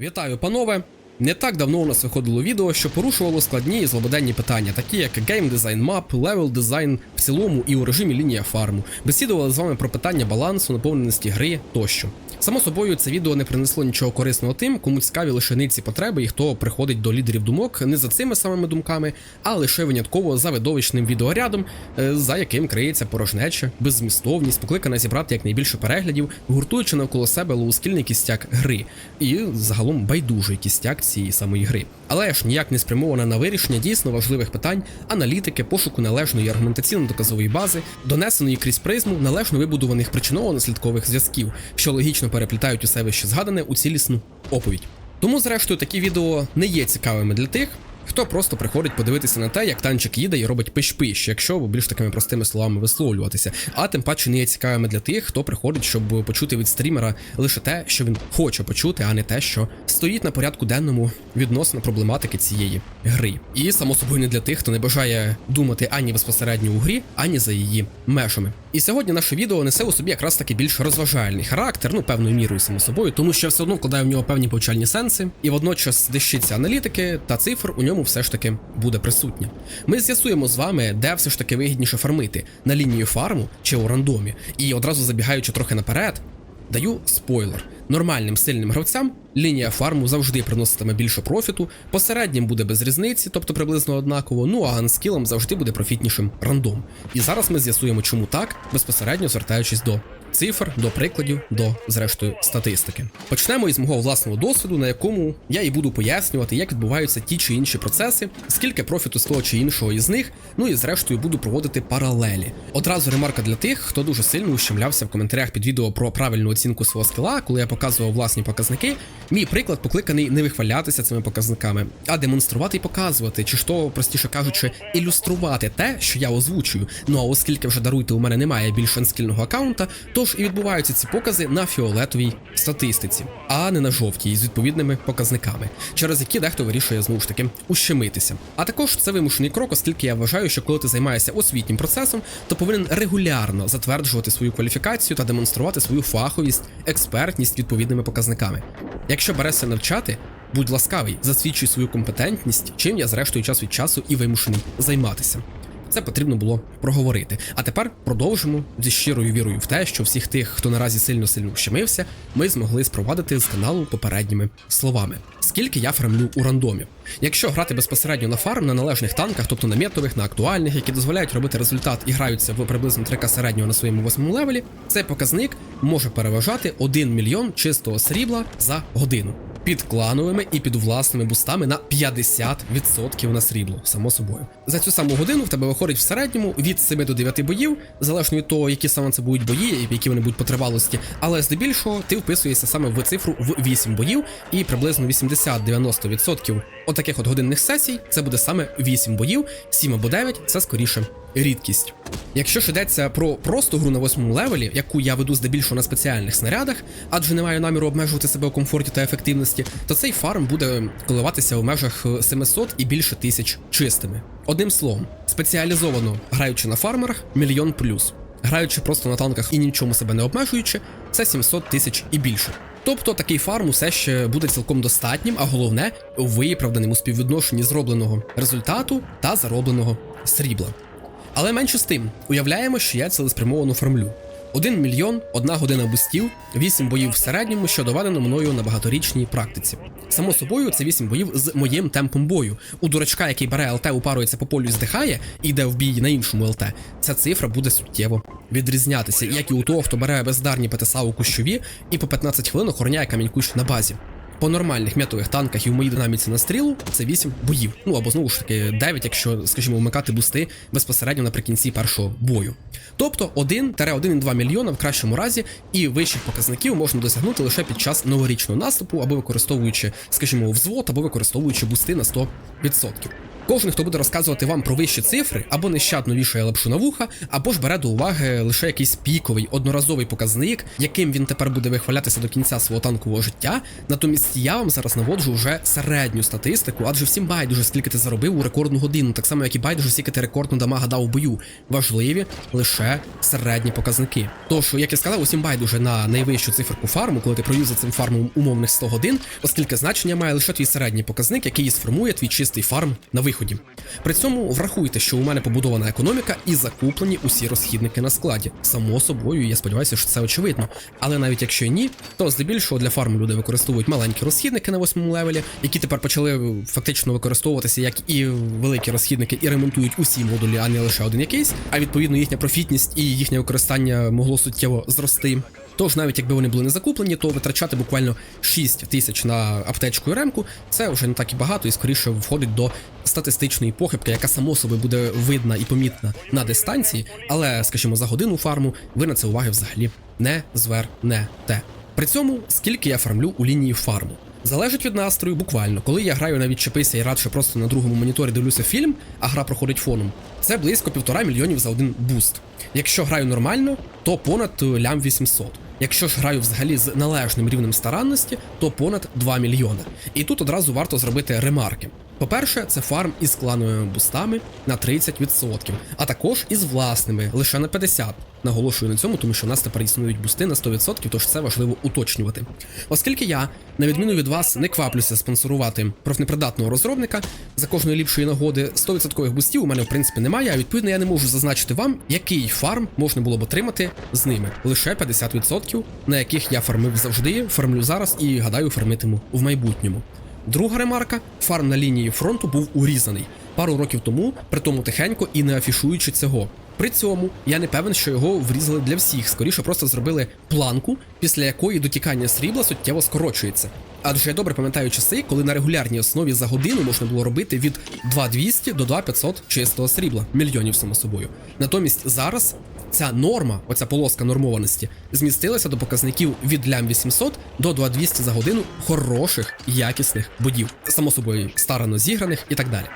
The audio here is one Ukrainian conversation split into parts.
Вітаю, панове! Не так давно у нас виходило відео, що порушувало складні і злободенні питання, такі як гейм дизайн мап, левел дизайн в цілому і у режимі лінія фарму. Бесідували з вами про питання балансу, наповненості гри тощо. Само собою, це відео не принесло нічого корисного тим, кому цікаві лише ниці потреби і хто приходить до лідерів думок не за цими самими думками, а лише винятково за видовищним відеорядом, е, за яким криється порожнеча, беззмістовність, покликана зібрати якнайбільше переглядів, гуртуючи навколо себе лоускільний кістяк гри і загалом байдужий кістяк цієї самої гри. Але ж ніяк не спрямована на вирішення дійсно важливих питань, аналітики, пошуку належної аргументаційно-доказової бази, донесеної крізь призму належно вибудованих причинно-наслідкових зв'язків, що логічно переплітають усе вище згадане у цілісну оповідь. Тому, зрештою, такі відео не є цікавими для тих, хто просто приходить подивитися на те, як танчик їде і робить пиш-пиш, якщо більш такими простими словами висловлюватися. А тим паче не є цікавими для тих, хто приходить, щоб почути від стрімера лише те, що він хоче почути, а не те, що стоїть на порядку денному відносно проблематики цієї гри. І само собою не для тих, хто не бажає думати ані безпосередньо у грі, ані за її межами. І сьогодні наше відео несе у собі якраз таки більш розважальний характер, ну певною мірою само собою, тому що я все одно вкладаю в нього певні повчальні сенси, і водночас дещиться аналітики та цифр у ньому все ж таки буде присутня. Ми з'ясуємо з вами, де все ж таки вигідніше фармити на лінію фарму чи у рандомі. І одразу забігаючи трохи наперед, даю спойлер. Нормальним сильним гравцям лінія фарму завжди приноситиме більше профіту, посереднім буде без різниці, тобто приблизно однаково. Ну а ганскілом завжди буде профітнішим рандом. І зараз ми з'ясуємо, чому так, безпосередньо звертаючись до цифр, до прикладів, до зрештою статистики. Почнемо із мого власного досвіду, на якому я і буду пояснювати, як відбуваються ті чи інші процеси, скільки профіту з того чи іншого із них. Ну і зрештою буду проводити паралелі. Одразу ремарка для тих, хто дуже сильно ущемлявся в коментарях під відео про правильну оцінку свого скіла, коли я показував власні показники. Мій приклад покликаний не вихвалятися цими показниками, а демонструвати і показувати, чи то, простіше кажучи, ілюструвати те, що я озвучую. Ну а оскільки вже даруйте, у мене немає більш анскільного аккаунта, тож і відбуваються ці покази на фіолетовій статистиці, а не на жовтій з відповідними показниками, через які дехто вирішує знову ж таки ущемитися. А також це вимушений крок, оскільки я вважаю, що коли ти займаєшся освітнім процесом, то повинен регулярно затверджувати свою кваліфікацію та демонструвати свою фаховість, експертність відповідними показниками. Якщо берешся навчати, будь ласкавий, засвідчуй свою компетентність, чим я зрештою час від часу і вимушений займатися. Це потрібно було проговорити. А тепер продовжимо зі щирою вірою в те, що всіх тих, хто наразі сильно сильно вщемився, ми змогли спровадити з каналу попередніми словами. Скільки я фармлю у рандомі? Якщо грати безпосередньо на фарм на належних танках, тобто на метових, на актуальних, які дозволяють робити результат і граються в приблизно 3К середнього на своєму восьмому левелі, цей показник може переважати 1 мільйон чистого срібла за годину. Під клановими і під власними бустами на 50% на срібло, само собою. За цю саму годину в тебе виходить в середньому від 7 до 9 боїв, залежно від того, які саме це будуть бої, які вони будуть по тривалості. Але здебільшого ти вписуєшся саме в цифру в 8 боїв, і приблизно 80-90% отаких от годинних сесій це буде саме 8 боїв, 7 або 9 це скоріше рідкість. Якщо ж йдеться про просту гру на восьмому левелі, яку я веду здебільшого на спеціальних снарядах, адже не маю наміру обмежувати себе у комфорті та ефективності, то цей фарм буде коливатися у межах 700 і більше тисяч чистими. Одним словом, спеціалізовано граючи на фармерах, мільйон плюс. Граючи просто на танках і нічому себе не обмежуючи, це 700 тисяч і більше. Тобто такий фарм усе ще буде цілком достатнім, а головне у співвідношенні зробленого результату та заробленого срібла. Але менше з тим, уявляємо, що я цілеспрямовано фармлю. 1 мільйон, одна година бустів, 8 боїв в середньому, що доведено мною на багаторічній практиці. Само собою, це 8 боїв з моїм темпом бою. У дурачка, який бере ЛТ, упарується по полю і здихає, і йде в бій на іншому ЛТ, ця цифра буде суттєво відрізнятися, як і у того, хто бере бездарні ПТСА у кущові і по 15 хвилин охороняє камінь кущ на базі. По нормальних метових танках і в моїй динаміці на стрілу це 8 боїв. Ну або знову ж таки 9, якщо, скажімо, вмикати бусти безпосередньо наприкінці першого бою. Тобто 1-1,2 мільйона в кращому разі, і вищих показників можна досягнути лише під час новорічного наступу, або використовуючи, скажімо, взвод, або використовуючи бусти на 100%. Кожен, хто буде розказувати вам про вищі цифри, або нещадно вішає лапшу на вуха, або ж бере до уваги лише якийсь піковий одноразовий показник, яким він тепер буде вихвалятися до кінця свого танкового життя. Натомість я вам зараз наводжу вже середню статистику, адже всім байдуже, скільки ти заробив у рекордну годину, так само як і байдуже, скільки ти рекордну дамага дав у бою. Важливі лише середні показники. Тож, як я сказав, усім байдуже на найвищу циферку фарму, коли ти проюзав цим фармом умовних 100 годин, оскільки значення має лише твій середній показник, який і сформує твій чистий фарм на виході. При цьому врахуйте, що у мене побудована економіка і закуплені усі розхідники на складі. Само собою, я сподіваюся, що це очевидно. Але навіть якщо ні, то здебільшого для фарму люди використовують маленькі розхідники на восьмому левелі, які тепер почали фактично використовуватися як і великі розхідники, і ремонтують усі модулі, а не лише один якийсь. А відповідно їхня профітність і їхнє використання могло суттєво зрости. Тож, навіть якби вони були не закуплені, то витрачати буквально 6 тисяч на аптечку і ремку це вже не так і багато, і скоріше входить до статистичної похибки, яка само собою буде видна і помітна на дистанції, але, скажімо, за годину фарму ви на це уваги взагалі не звернете. При цьому скільки я фармлю у лінії фарму. Залежить від настрою, буквально. Коли я граю на відчепися і радше просто на другому моніторі дивлюся фільм, а гра проходить фоном, це близько півтора мільйонів за один буст. Якщо граю нормально, то понад лям 800. Якщо ж граю взагалі з належним рівнем старанності, то понад 2 мільйони. І тут одразу варто зробити ремарки. По-перше, це фарм із клановими бустами на 30%, а також із власними лише на 50%. Наголошую на цьому, тому що в нас тепер існують бусти на 100%, тож це важливо уточнювати. Оскільки я, на відміну від вас, не кваплюся спонсорувати профнепридатного розробника за кожної ліпшої нагоди, 100% бустів у мене в принципі немає, а відповідно я не можу зазначити вам, який фарм можна було б отримати з ними. Лише 50%, на яких я фармив завжди, фармлю зараз і гадаю, фармитиму в майбутньому. Друга ремарка: фарм на лінії фронту був урізаний пару років тому, при тому тихенько і не афішуючи цього. При цьому я не певен, що його врізали для всіх, скоріше просто зробили планку, після якої дотікання срібла суттєво скорочується. Адже я добре пам'ятаю часи, коли на регулярній основі за годину можна було робити від 2200 до 2500 чистого срібла, мільйонів само собою. Натомість зараз ця норма, оця полоска нормованості, змістилася до показників від лям 800 до 2200 за годину хороших, якісних бодів, само собою старано зіграних і так далі.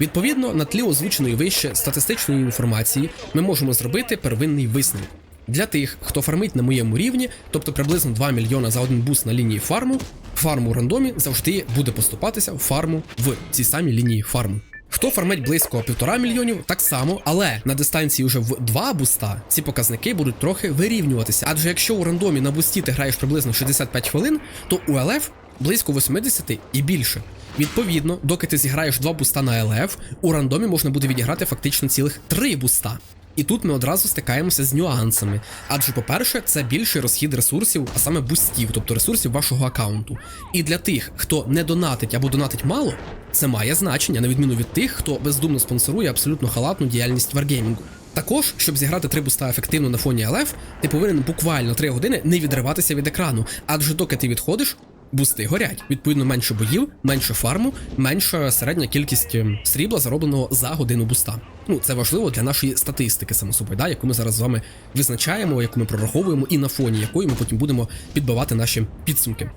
Відповідно, на тлі озвученої вище статистичної інформації ми можемо зробити первинний висновок. Для тих, хто фармить на моєму рівні, тобто приблизно 2 мільйона за один буст на лінії фарму, фарму у рандомі завжди буде поступатися в фарму в цій самій лінії фарму. Хто фармить близько півтора мільйонів, так само, але на дистанції вже в два буста ці показники будуть трохи вирівнюватися. Адже якщо у рандомі на бусті ти граєш приблизно 65 хвилин, то у ЛФ близько 80 і більше. Відповідно, доки ти зіграєш два буста на ЛФ, у рандомі можна буде відіграти фактично цілих три буста. І тут ми одразу стикаємося з нюансами. Адже, по-перше, це більший розхід ресурсів, а саме бустів, тобто ресурсів вашого аккаунту. І для тих, хто не донатить або донатить мало, це має значення, на відміну від тих, хто бездумно спонсорує абсолютно халатну діяльність варгеймінгу. Також, щоб зіграти три буста ефективно на фоні ЛФ, ти повинен буквально 3 години не відриватися від екрану, адже доки ти відходиш, бусти горять. Відповідно, менше боїв, менше фарму, менша середня кількість ем, срібла, заробленого за годину буста. Ну, це важливо для нашої статистики, само собою, да, яку ми зараз з вами визначаємо, яку ми прораховуємо, і на фоні якої ми потім будемо підбивати наші підсумки.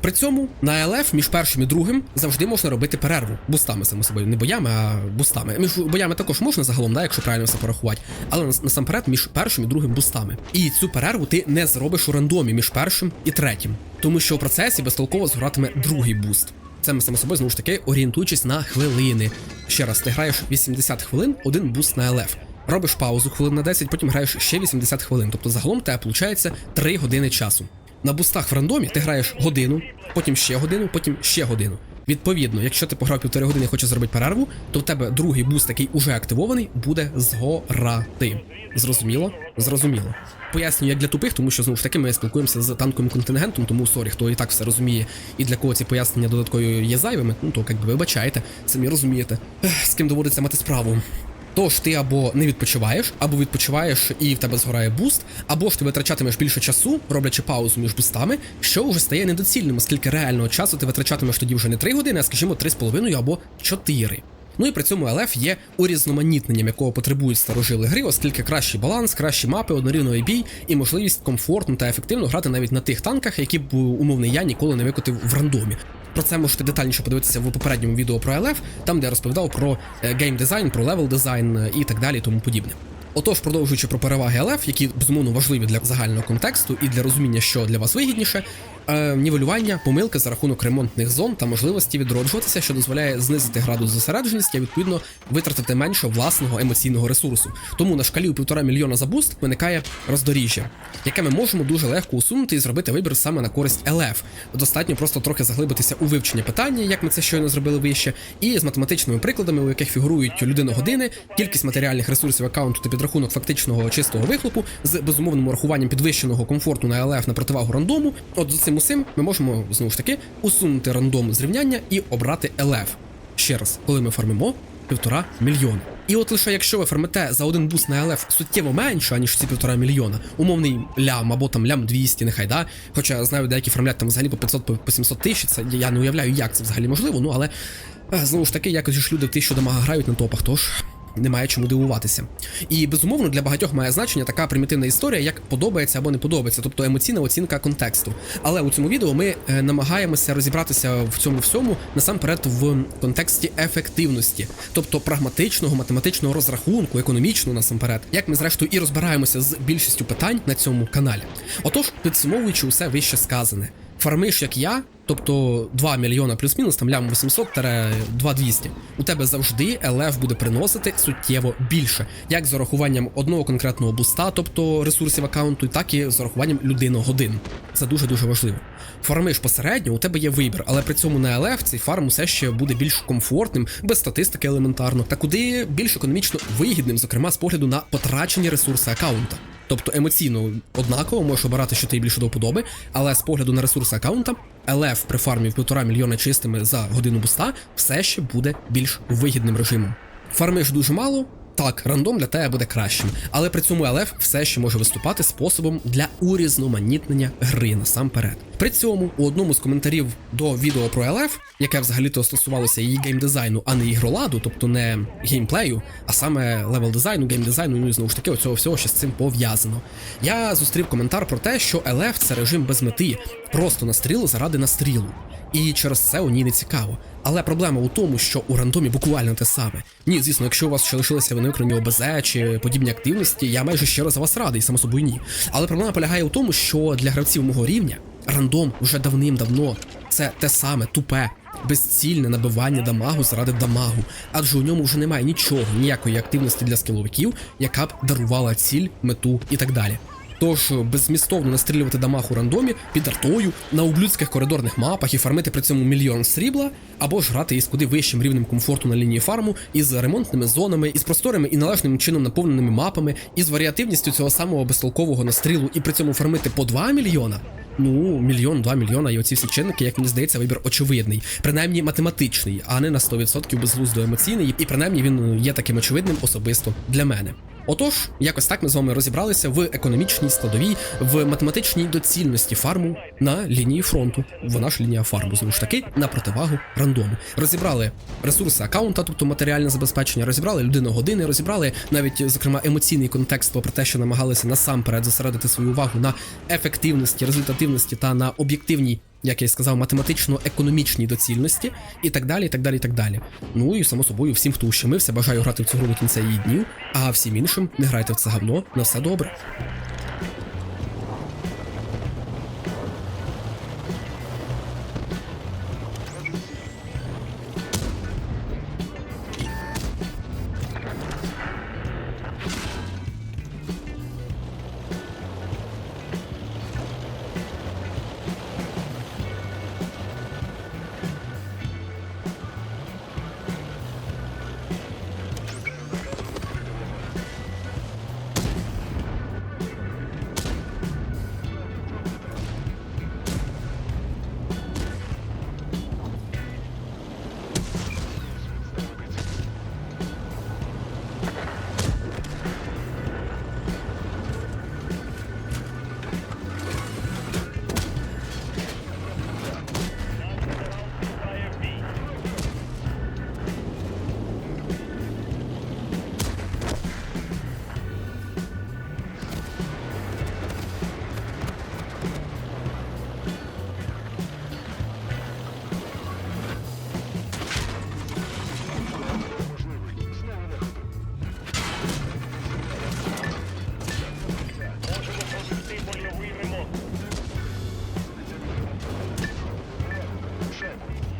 При цьому на ЛФ між першим і другим завжди можна робити перерву бустами, само собою, не боями, а бустами. Між боями також можна загалом, да, якщо правильно все порахувати, але насамперед між першим і другим бустами. І цю перерву ти не зробиш у рандомі між першим і третім, тому що у процесі безтолково згоратиме другий буст. Це ми само собою знову ж таки орієнтуючись на хвилини. Ще раз, ти граєш 80 хвилин, один буст на ЛФ. Робиш паузу хвилин на 10, потім граєш ще 80 хвилин. Тобто загалом тебе виходить 3 години часу. На бустах в рандомі ти граєш годину, потім ще годину, потім ще годину. Відповідно, якщо ти пограв півтори години і хочеш зробити перерву, то в тебе другий буст, який уже активований, буде згорати. Зрозуміло? Зрозуміло. Пояснюю, як для тупих, тому що знову ж таки ми спілкуємося з танковим контингентом, тому сорі, хто і так все розуміє, і для кого ці пояснення додаткові є зайвими, ну то як би вибачайте, самі розумієте, з ким доводиться мати справу. Тож ти або не відпочиваєш, або відпочиваєш і в тебе згорає буст, або ж ти витрачатимеш більше часу, роблячи паузу між бустами, що вже стає недоцільним, оскільки реального часу ти витрачатимеш тоді вже не 3 години, а скажімо 3,5 або 4. Ну і при цьому ЛФ є урізноманітненням, якого потребують старожили гри, оскільки кращий баланс, кращі мапи, однорівновий бій і можливість комфортно та ефективно грати навіть на тих танках, які б умовний я ніколи не викотив в рандомі. Про це можете детальніше подивитися в попередньому відео про LF, там де я розповідав про е, гейм дизайн, про левел дизайн е, і так далі, тому подібне. Отож, продовжуючи про переваги LF, які безумовно важливі для загального контексту і для розуміння, що для вас вигідніше, е, нівелювання, помилки за рахунок ремонтних зон та можливості відроджуватися, що дозволяє знизити градус зосередженості, а відповідно витратити менше власного емоційного ресурсу. Тому на шкалі у півтора мільйона за буст виникає роздоріжжя, яке ми можемо дуже легко усунути і зробити вибір саме на користь LF. Достатньо просто трохи заглибитися у вивчення питання, як ми це щойно зробили вище, і з математичними прикладами, у яких фігурують людиногодини, кількість матеріальних ресурсів аккаунту та підрахунок фактичного чистого вихлопу з безумовним урахуванням підвищеного комфорту на LF на противагу рандому. От з цим усім ми можемо знову ж таки усунути рандом з рівняння і обрати LF. Ще раз, коли ми фармимо півтора мільйона. І от лише якщо ви фармите за один буст на LF суттєво менше, ніж ці півтора мільйона, умовний лям або там лям 200, нехай да. Хоча знаю, деякі фармлять там взагалі по 500 по по 700 тисяч. Це я не уявляю, як це взагалі можливо. Ну але е, знову ж таки, якось ж люди в тисячу дамага грають на топах, тож немає чому дивуватися. І безумовно для багатьох має значення така примітивна історія, як подобається або не подобається, тобто емоційна оцінка контексту. Але у цьому відео ми е, намагаємося розібратися в цьому всьому насамперед в контексті ефективності, тобто прагматичного математичного розрахунку, економічного насамперед, як ми зрештою і розбираємося з більшістю питань на цьому каналі. Отож, підсумовуючи усе вище сказане. Фармиш, як я, тобто 2 мільйона плюс-мінус, там лям 800 2200 у тебе завжди LF буде приносити суттєво більше, як з урахуванням одного конкретного буста, тобто ресурсів аккаунту, так і з урахуванням людиногодин. Це дуже дуже важливо. Фармиш посередньо, у тебе є вибір, але при цьому на LF цей фарм усе ще буде більш комфортним, без статистики елементарно, та куди більш економічно вигідним, зокрема з погляду на потрачені ресурси аккаунта. Тобто емоційно однаково можеш обирати, що тобі більше до вподоби, але з погляду на ресурси аккаунта, LF при фармі в півтора мільйона чистими за годину буста все ще буде більш вигідним режимом. Фармиш дуже мало. Так, рандом для тебе буде кращим, але при цьому LF все ще може виступати способом для урізноманітнення гри насамперед. При цьому у одному з коментарів до відео про LF, яке взагалі-то стосувалося її геймдизайну, а не ігроладу, тобто не геймплею, а саме левел дизайну, геймдизайну, ну і знову ж таки, оцього всього, що з цим пов'язано. Я зустрів коментар про те, що LF це режим без мети, просто настрілу заради настрілу. І через це у ній не цікаво. Але проблема у тому, що у рандомі буквально те саме. Ні, звісно, якщо у вас ще лишилися вони окремі ОБЗ чи подібні активності, я майже щиро за вас радий, само собою ні. Але проблема полягає у тому, що для гравців мого рівня рандом вже давним-давно це те саме тупе. Безцільне набивання дамагу заради дамагу, адже у ньому вже немає нічого, ніякої активності для скіловиків, яка б дарувала ціль, мету і так далі. Тож беззмістовно настрілювати дамаг у рандомі під артою на ублюдських коридорних мапах і фармити при цьому мільйон срібла, або ж грати із куди вищим рівнем комфорту на лінії фарму, із ремонтними зонами, із просторими і належним чином наповненими мапами, із варіативністю цього самого безтолкового настрілу, і при цьому фармити по 2 мільйона. Ну, мільйон, два мільйона, і оці всі чинники, як мені здається, вибір очевидний, принаймні математичний, а не на 100% безглуздо емоційний, і принаймні він є таким очевидним особисто для мене. Отож, якось так ми з вами розібралися в економічній складовій, в математичній доцільності фарму на лінії фронту. Вона ж лінія фарму, знову ж таки, на противагу рандому. Розібрали ресурси аккаунта, тобто матеріальне забезпечення, розібрали людину-години, розібрали навіть, зокрема, емоційний контекст про те, що намагалися насамперед зосередити свою увагу на ефективності, результативності та на об'єктивній як я й сказав, математично-економічній доцільності, і так далі, і так далі, і так далі. Ну і само собою, всім, хто ущемився, бажаю грати в цю гру до кінця її днів, а всім іншим не грайте в це говно, на все добре.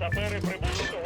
Сапери прибули та готові до мінування.